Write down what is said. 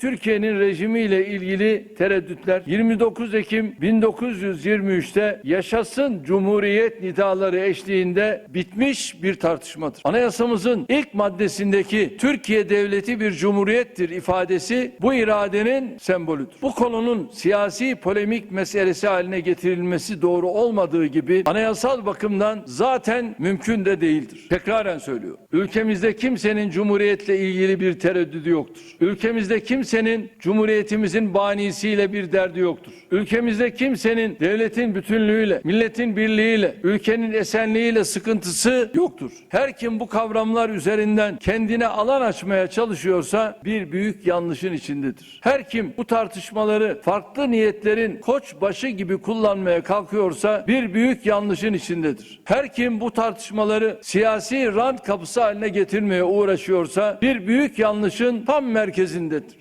Türkiye'nin rejimiyle ilgili tereddütler 29 Ekim 1923'te yaşasın Cumhuriyet nidaları eşliğinde bitmiş bir tartışmadır. Anayasamızın ilk maddesindeki Türkiye devleti bir cumhuriyettir ifadesi bu iradenin sembolüdür. Bu konunun siyasi polemik meselesi haline getirilmesi doğru olmadığı gibi anayasal bakımdan zaten mümkün de değildir. Tekraren söylüyorum. Ülkemizde kimsenin cumhuriyetle ilgili bir tereddüdü yoktur. Ülkemizde kimsenin cumhuriyetimizin banisiyle bir derdi yoktur. Ülkemizde kimsenin devletin bütünlüğüyle, milletin birliğiyle, ülkenin esenliğiyle sıkıntısı yoktur. Her kim bu kavramlar üzerinden kendine alan açmaya çalışıyorsa bir büyük yanlışın içindedir. Her kim bu tartışmaları farklı niyetlerin koç başı gibi kullanmaya kalkıyorsa bir büyük yanlışın içindedir. Her kim bu tartışmaları siyasi rant kapısı haline getirmeye uğraşıyorsa bir büyük yanlışın tam merkezindedir.